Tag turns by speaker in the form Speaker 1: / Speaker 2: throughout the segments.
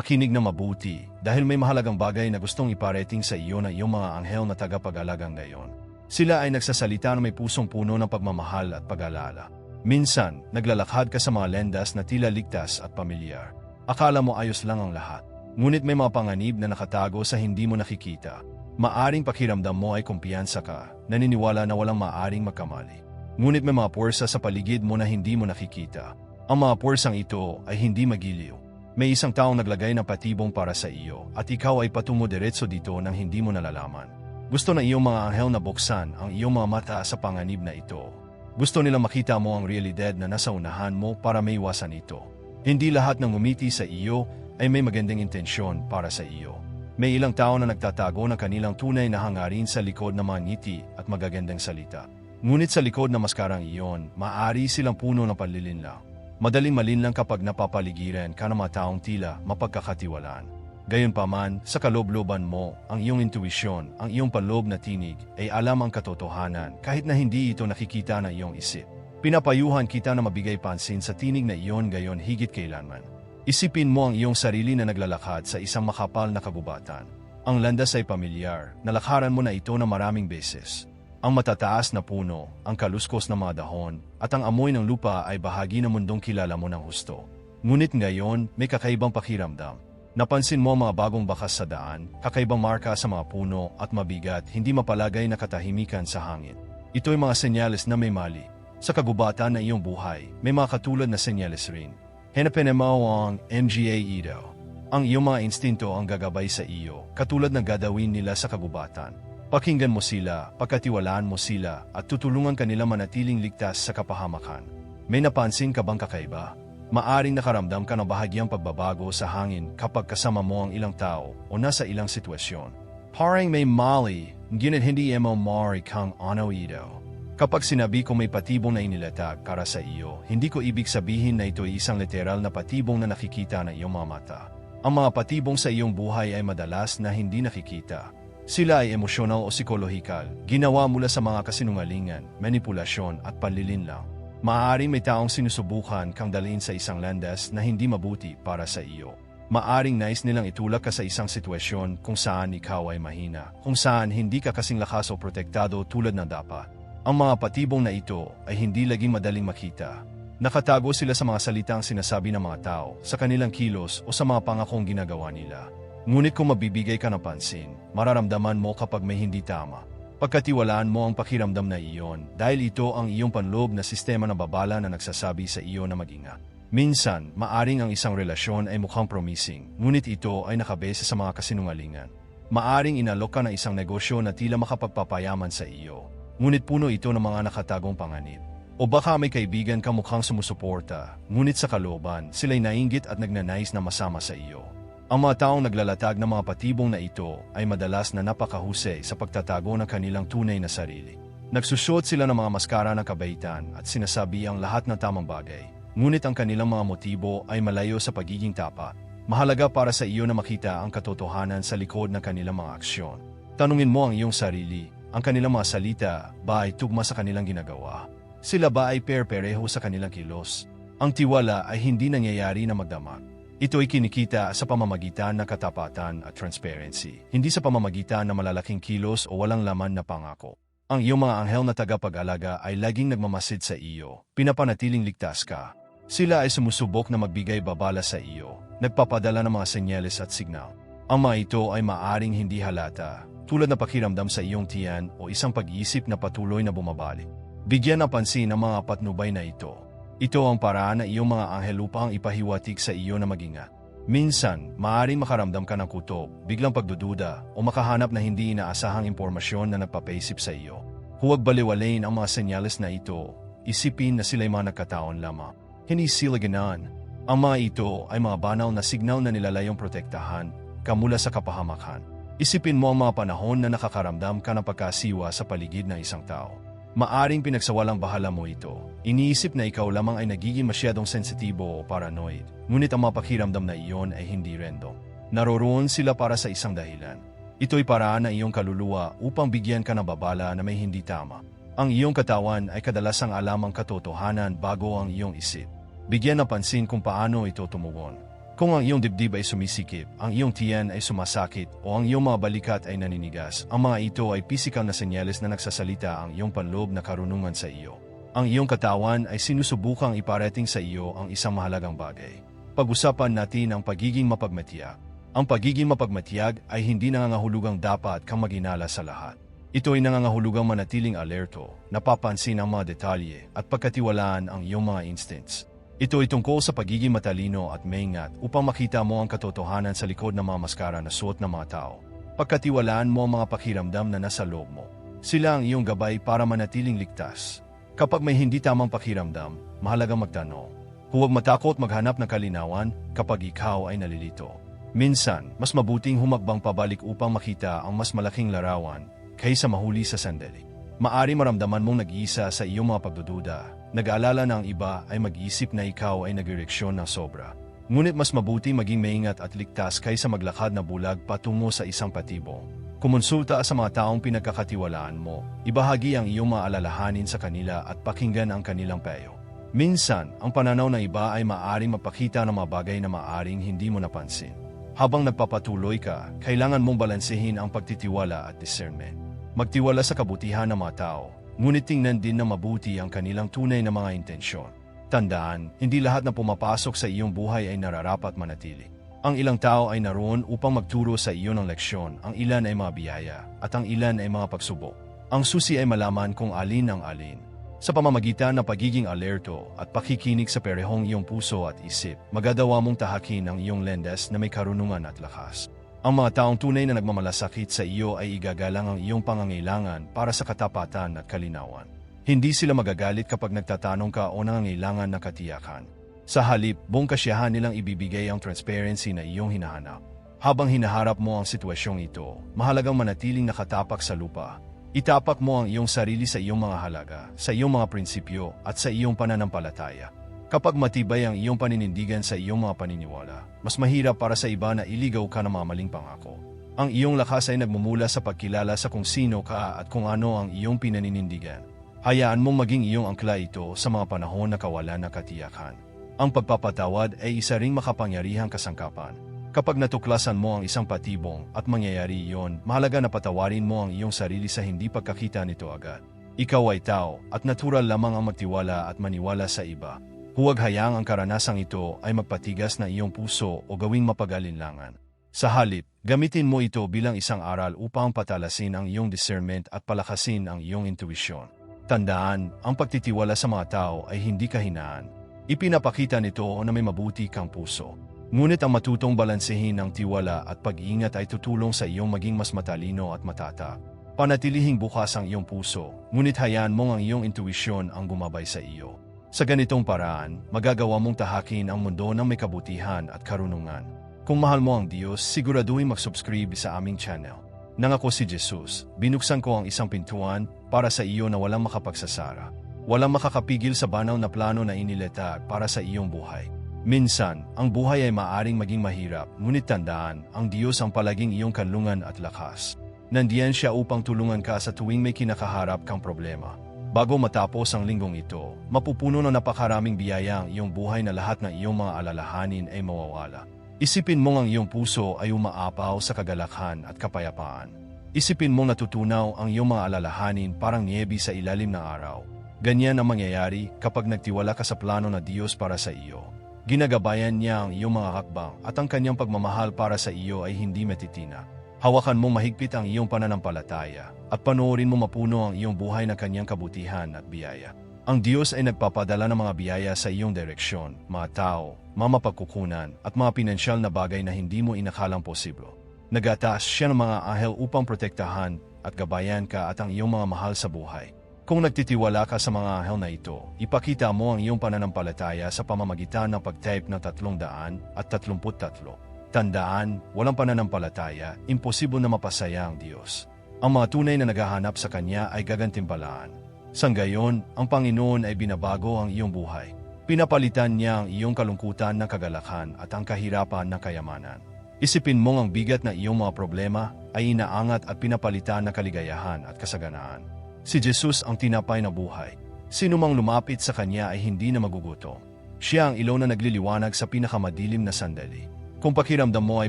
Speaker 1: Makinig na mabuti dahil may mahalagang bagay na gustong iparating sa iyo ng iyong mga anghel na tagapag-alagang ngayon. Sila ay nagsasalita na may pusong puno ng pagmamahal at pag-alala. Minsan, naglalakad ka sa mga lendas na tila ligtas at pamilyar. Akala mo ayos lang ang lahat. Ngunit may mga panganib na nakatago sa hindi mo nakikita. Maaring pakiramdam mo ay kumpiyansa ka, naniniwala na walang maaring magkamali. Ngunit may mga puwersa sa paligid mo na hindi mo nakikita. Ang mga puwersang ito ay hindi magiliw may isang taong naglagay ng patibong para sa iyo at ikaw ay patungo diretso dito nang hindi mo nalalaman. Gusto ng iyong mga anghel na buksan ang iyong mga mata sa panganib na ito. Gusto nila makita mo ang realidad na nasa unahan mo para may iwasan ito. Hindi lahat ng umiti sa iyo ay may magandang intensyon para sa iyo. May ilang tao na nagtatago ng kanilang tunay na hangarin sa likod ng mga ngiti at magagandang salita. Ngunit sa likod ng maskarang iyon, maaari silang puno ng panlilinlang. Madaling malinlang kapag napapaligiran ka ng mga taong tila mapagkakatiwalaan. Gayunpaman, sa kalobloban mo, ang iyong intuisyon, ang iyong panloob na tinig, ay alam ang katotohanan kahit na hindi ito nakikita ng iyong isip. Pinapayuhan kita na mabigay pansin sa tinig na iyon gayon higit kailanman. Isipin mo ang iyong sarili na naglalakad sa isang makapal na kagubatan. Ang landas ay pamilyar, nalakaran mo na ito na maraming beses. Ang matataas na puno, ang kaluskos na mga dahon, at ang amoy ng lupa ay bahagi ng mundong kilala mo ng husto. Ngunit ngayon, may kakaibang pakiramdam. Napansin mo mga bagong bakas sa daan, kakaibang marka sa mga puno at mabigat, hindi mapalagay na katahimikan sa hangin. Ito'y mga senyales na may mali. Sa kagubatan na iyong buhay, may mga katulad na senyales rin. Hanapin mo ang MGA Ito. Ang iyong mga instinto ang gagabay sa iyo, katulad ng gadawin nila sa kagubatan. Pakinggan mo sila, pagkatiwalaan mo sila, at tutulungan kanila manatiling ligtas sa kapahamakan. May napansin ka bang kakaiba? Maaring nakaramdam ka ng bahagyang pagbabago sa hangin kapag kasama mo ang ilang tao o nasa ilang sitwasyon. Parang may mali, ngunit hindi mo mari kang ano ito. Kapag sinabi ko may patibong na inilatag para sa iyo, hindi ko ibig sabihin na ito ay isang literal na patibong na nakikita ng iyong mga mata. Ang mga patibong sa iyong buhay ay madalas na hindi nakikita sila ay emosyonal o psikolohikal, ginawa mula sa mga kasinungalingan, manipulasyon at panlilinlang. Maaring may taong sinusubukan kang dalhin sa isang landas na hindi mabuti para sa iyo. Maaring nais nilang itulak ka sa isang sitwasyon kung saan ikaw ay mahina, kung saan hindi ka kasing lakas o protektado tulad ng dapat. Ang mga patibong na ito ay hindi laging madaling makita. Nakatago sila sa mga salitang sinasabi ng mga tao, sa kanilang kilos o sa mga pangakong ginagawa nila. Ngunit kung mabibigay ka ng pansin, mararamdaman mo kapag may hindi tama. Pagkatiwalaan mo ang pakiramdam na iyon dahil ito ang iyong panloob na sistema ng babala na nagsasabi sa iyo na mag-ingat. Minsan, maaring ang isang relasyon ay mukhang promising, ngunit ito ay nakabese sa mga kasinungalingan. Maaring inalok ka ng isang negosyo na tila makapagpapayaman sa iyo, ngunit puno ito ng mga nakatagong panganib. O baka may kaibigan ka mukhang sumusuporta, ngunit sa kalooban, sila'y nainggit at nagnanais na masama sa iyo. Ang mga taong naglalatag ng mga patibong na ito ay madalas na napakahusay sa pagtatago ng kanilang tunay na sarili. Nagsusuot sila ng mga maskara ng kabaitan at sinasabi ang lahat ng tamang bagay. Ngunit ang kanilang mga motibo ay malayo sa pagiging tapat. Mahalaga para sa iyo na makita ang katotohanan sa likod ng kanilang mga aksyon. Tanungin mo ang iyong sarili, ang kanilang mga salita ba ay tugma sa kanilang ginagawa? Sila ba ay per-pareho sa kanilang kilos? Ang tiwala ay hindi nangyayari na magdamag. Ito ay kinikita sa pamamagitan ng katapatan at transparency, hindi sa pamamagitan ng malalaking kilos o walang laman na pangako. Ang iyong mga anghel na tagapag-alaga ay laging nagmamasid sa iyo, pinapanatiling ligtas ka. Sila ay sumusubok na magbigay babala sa iyo, nagpapadala ng mga senyales at signal. Ang mga ito ay maaring hindi halata, tulad na pakiramdam sa iyong tiyan o isang pag-iisip na patuloy na bumabalik. Bigyan ng pansin ang mga patnubay na ito ito ang paraan na iyong mga anghel upang ipahiwatig sa iyo na magingat. Minsan, maaaring makaramdam ka ng kutob, biglang pagdududa, o makahanap na hindi inaasahang impormasyon na nagpapaisip sa iyo. Huwag baliwalain ang mga senyales na ito. Isipin na sila'y mga nagkataon lamang. Hindi sila ganan. Ang mga ito ay mga banal na signal na nilalayong protektahan kamula sa kapahamakan. Isipin mo ang mga panahon na nakakaramdam ka ng pagkasiwa sa paligid ng isang tao. Maaring pinagsawalang bahala mo ito. Iniisip na ikaw lamang ay nagiging masyadong sensitibo o paranoid, ngunit ang mapakiramdam na iyon ay hindi random. Naroroon sila para sa isang dahilan. Ito'y paraan ng iyong kaluluwa upang bigyan ka ng babala na may hindi tama. Ang iyong katawan ay kadalasang alam ang katotohanan bago ang iyong isip. Bigyan ng pansin kung paano ito tumugon. Kung ang iyong dibdib ay sumisikip, ang iyong tiyan ay sumasakit, o ang iyong mga balikat ay naninigas, ang mga ito ay pisikal na senyales na nagsasalita ang iyong panloob na karunungan sa iyo. Ang iyong katawan ay sinusubukang iparating sa iyo ang isang mahalagang bagay. Pag-usapan natin ang pagiging mapagmatiyag. Ang pagiging mapagmatiyag ay hindi nangangahulugang dapat kang maginala sa lahat. Ito ay nangangahulugang manatiling alerto, napapansin ang mga detalye at pagkatiwalaan ang iyong mga instincts. Ito ay tungkol sa pagiging matalino at maingat upang makita mo ang katotohanan sa likod ng mga maskara na suot ng mga tao. Pagkatiwalaan mo ang mga pakiramdam na nasa loob mo. Sila ang iyong gabay para manatiling ligtas. Kapag may hindi tamang pakiramdam, mahalagang magtanong. Huwag matakot maghanap ng kalinawan kapag ikaw ay nalilito. Minsan, mas mabuting humakbang pabalik upang makita ang mas malaking larawan kaysa mahuli sa sandali. Maari maramdaman mong nag-iisa sa iyong mga pagdududa Nag-aalala na ang iba ay mag-isip na ikaw ay nagreaksyon ng sobra. Ngunit mas mabuti maging maingat at ligtas kaysa maglakad na bulag patungo sa isang patibong. Kumonsulta sa mga taong pinagkakatiwalaan mo, ibahagi ang iyong mga alalahanin sa kanila at pakinggan ang kanilang payo. Minsan, ang pananaw ng iba ay maaaring mapakita ng mga bagay na maaaring hindi mo napansin. Habang nagpapatuloy ka, kailangan mong balansehin ang pagtitiwala at discernment. Magtiwala sa kabutihan ng mga tao, Ngunit tingnan din na mabuti ang kanilang tunay na mga intensyon. Tandaan, hindi lahat na pumapasok sa iyong buhay ay nararapat manatili. Ang ilang tao ay naroon upang magturo sa iyo ng leksyon, ang ilan ay mga biyaya, at ang ilan ay mga pagsubok. Ang susi ay malaman kung alin ang alin. Sa pamamagitan ng pagiging alerto at pakikinig sa perehong iyong puso at isip, magadawa mong tahakin ang iyong lendes na may karunungan at lakas. Ang mga taong tunay na nagmamalasakit sa iyo ay igagalang ang iyong pangangailangan para sa katapatan at kalinawan. Hindi sila magagalit kapag nagtatanong ka o nangangailangan ng katiyakan. Sa halip, buong kasiyahan nilang ibibigay ang transparency na iyong hinahanap. Habang hinaharap mo ang sitwasyong ito, mahalagang manatiling nakatapak sa lupa. Itapak mo ang iyong sarili sa iyong mga halaga, sa iyong mga prinsipyo at sa iyong pananampalataya. Kapag matibay ang iyong paninindigan sa iyong mga paniniwala, mas mahirap para sa iba na iligaw ka ng mga maling pangako. Ang iyong lakas ay nagmumula sa pagkilala sa kung sino ka at kung ano ang iyong pinaninindigan. Hayaan mong maging iyong angkla ito sa mga panahon na kawalan na katiyakan. Ang pagpapatawad ay isa ring makapangyarihang kasangkapan. Kapag natuklasan mo ang isang patibong at mangyayari iyon, mahalaga na patawarin mo ang iyong sarili sa hindi pagkakita nito agad. Ikaw ay tao at natural lamang ang magtiwala at maniwala sa iba. Huwag hayang ang karanasang ito ay magpatigas na iyong puso o gawing mapagalinlangan. Sa halip, gamitin mo ito bilang isang aral upang patalasin ang iyong discernment at palakasin ang iyong intuisyon. Tandaan, ang pagtitiwala sa mga tao ay hindi kahinaan. Ipinapakita nito na may mabuti kang puso. Ngunit ang matutong balansehin ng tiwala at pag-iingat ay tutulong sa iyong maging mas matalino at matata. Panatilihing bukas ang iyong puso, ngunit hayaan mong ang iyong intuisyon ang gumabay sa iyo. Sa ganitong paraan, magagawa mong tahakin ang mundo ng may kabutihan at karunungan. Kung mahal mo ang Diyos, siguraduhin mag-subscribe sa aming channel. Nang ako si Jesus, binuksan ko ang isang pintuan para sa iyo na walang makapagsasara. Walang makakapigil sa banaw na plano na iniletag para sa iyong buhay. Minsan, ang buhay ay maaring maging mahirap, ngunit tandaan, ang Diyos ang palaging iyong kanlungan at lakas. Nandiyan siya upang tulungan ka sa tuwing may kinakaharap kang problema. Bago matapos ang linggong ito, mapupuno ng napakaraming biyaya ang iyong buhay na lahat ng iyong mga alalahanin ay mawawala. Isipin mong ang iyong puso ay umaapaw sa kagalakhan at kapayapaan. Isipin mong natutunaw ang iyong mga alalahanin parang niyebi sa ilalim ng araw. Ganyan ang mangyayari kapag nagtiwala ka sa plano na Diyos para sa iyo. Ginagabayan niya ang iyong mga hakbang at ang kanyang pagmamahal para sa iyo ay hindi matitina. Hawakan mo mahigpit ang iyong pananampalataya at panoorin mo mapuno ang iyong buhay ng kanyang kabutihan at biyaya. Ang Diyos ay nagpapadala ng mga biyaya sa iyong direksyon, mga tao, mga mapagkukunan at mga pinansyal na bagay na hindi mo inakalang posiblo. Nagataas siya ng mga ahel upang protektahan at gabayan ka at ang iyong mga mahal sa buhay. Kung nagtitiwala ka sa mga ahel na ito, ipakita mo ang iyong pananampalataya sa pamamagitan ng pag-type ng 300 at 33. Tandaan, walang pananampalataya, imposible na mapasaya ang Diyos. Ang mga tunay na naghahanap sa Kanya ay gagantimpalaan. Sanggayon, ang Panginoon ay binabago ang iyong buhay. Pinapalitan niya ang iyong kalungkutan ng kagalakan at ang kahirapan ng kayamanan. Isipin mong ang bigat na iyong mga problema ay inaangat at pinapalitan ng kaligayahan at kasaganaan. Si Jesus ang tinapay na buhay. Sino mang lumapit sa Kanya ay hindi na magugutom. Siya ang ilaw na nagliliwanag sa pinakamadilim na sandali. Kung pakiramdam mo ay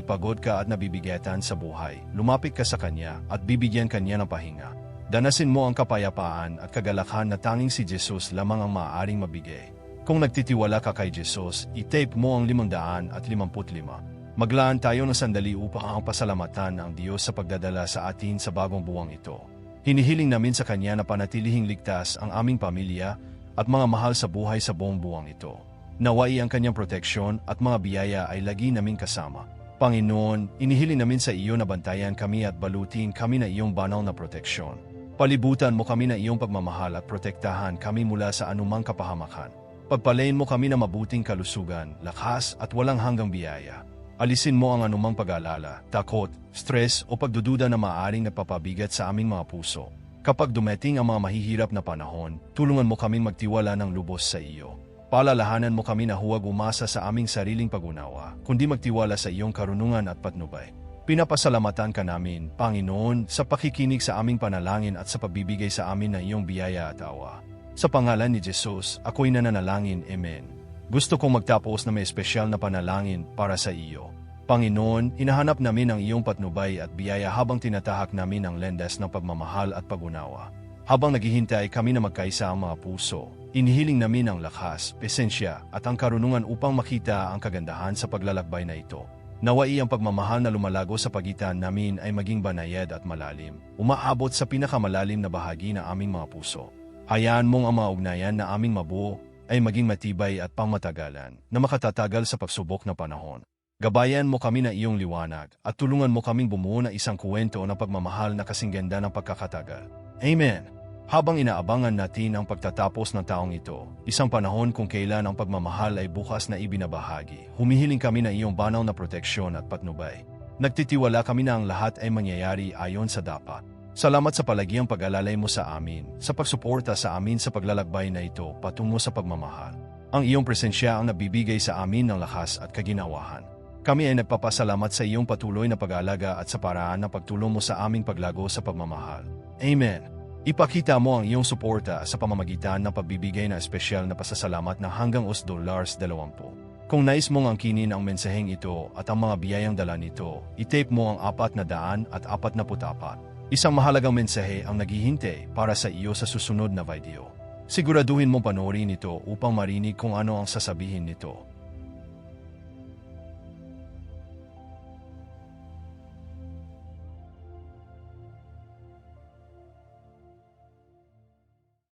Speaker 1: pagod ka at nabibigatan sa buhay, lumapit ka sa Kanya at bibigyan Kanya ng pahinga. Danasin mo ang kapayapaan at kagalakhan na tanging si Jesus lamang ang maaaring mabigay. Kung nagtitiwala ka kay Jesus, i-tape mo ang 555. Maglaan tayo ng sandali upang ang pasalamatan ang Diyos sa pagdadala sa atin sa bagong buwang ito. Hinihiling namin sa Kanya na panatilihing ligtas ang aming pamilya at mga mahal sa buhay sa buong buwang ito. Nawai ang kanyang proteksyon at mga biyaya ay lagi naming kasama. Panginoon, inihiling namin sa iyo na bantayan kami at balutin kami na iyong banal na proteksyon. Palibutan mo kami na iyong pagmamahal at protektahan kami mula sa anumang kapahamakan. Pagpalain mo kami na mabuting kalusugan, lakas at walang hanggang biyaya. Alisin mo ang anumang pag-aalala, takot, stress o pagdududa na maaaring nagpapabigat sa aming mga puso. Kapag dumating ang mga mahihirap na panahon, tulungan mo kaming magtiwala ng lubos sa iyo. Palalahanan mo kami na huwag umasa sa aming sariling pagunawa, kundi magtiwala sa iyong karunungan at patnubay. Pinapasalamatan ka namin, Panginoon, sa pakikinig sa aming panalangin at sa pagbibigay sa amin ng iyong biyaya at awa. Sa pangalan ni Jesus, ako'y nananalangin. Amen. Gusto kong magtapos na may espesyal na panalangin para sa iyo. Panginoon, hinahanap namin ang iyong patnubay at biyaya habang tinatahak namin ang lendas ng pagmamahal at pagunawa. Habang naghihintay kami na magkaisa ang mga puso, Inihiling namin ang lakas, pesensya at ang karunungan upang makita ang kagandahan sa paglalakbay na ito. Nawai ang pagmamahal na lumalago sa pagitan namin ay maging banayad at malalim, umaabot sa pinakamalalim na bahagi ng aming mga puso. Hayaan mong ang mga ugnayan na aming mabuo ay maging matibay at pangmatagalan na makatatagal sa pagsubok na panahon. Gabayan mo kami na iyong liwanag at tulungan mo kaming bumuo na isang kwento ng pagmamahal na kasing ganda ng pagkakatagal. Amen. Habang inaabangan natin ang pagtatapos ng taong ito, isang panahon kung kailan ang pagmamahal ay bukas na ibinabahagi, humihiling kami na iyong banal na proteksyon at patnubay. Nagtitiwala kami na ang lahat ay mangyayari ayon sa dapat. Salamat sa palagiang pag-alalay mo sa amin, sa pagsuporta sa amin sa paglalakbay na ito patungo sa pagmamahal. Ang iyong presensya ang nabibigay sa amin ng lakas at kaginawahan. Kami ay nagpapasalamat sa iyong patuloy na pag-aalaga at sa paraan na pagtulong mo sa aming paglago sa pagmamahal. Amen. Ipakita mo ang iyong suporta sa pamamagitan ng pagbibigay ng espesyal na pasasalamat na hanggang US dollars 20. Kung nais mong angkinin ang mensaheng ito at ang mga biyayang dala nito, itape mo ang apat na daan at apat na putapat. Isang mahalagang mensahe ang naghihintay para sa iyo sa susunod na video. Siguraduhin mo panoorin ito upang marinig kung ano ang sasabihin nito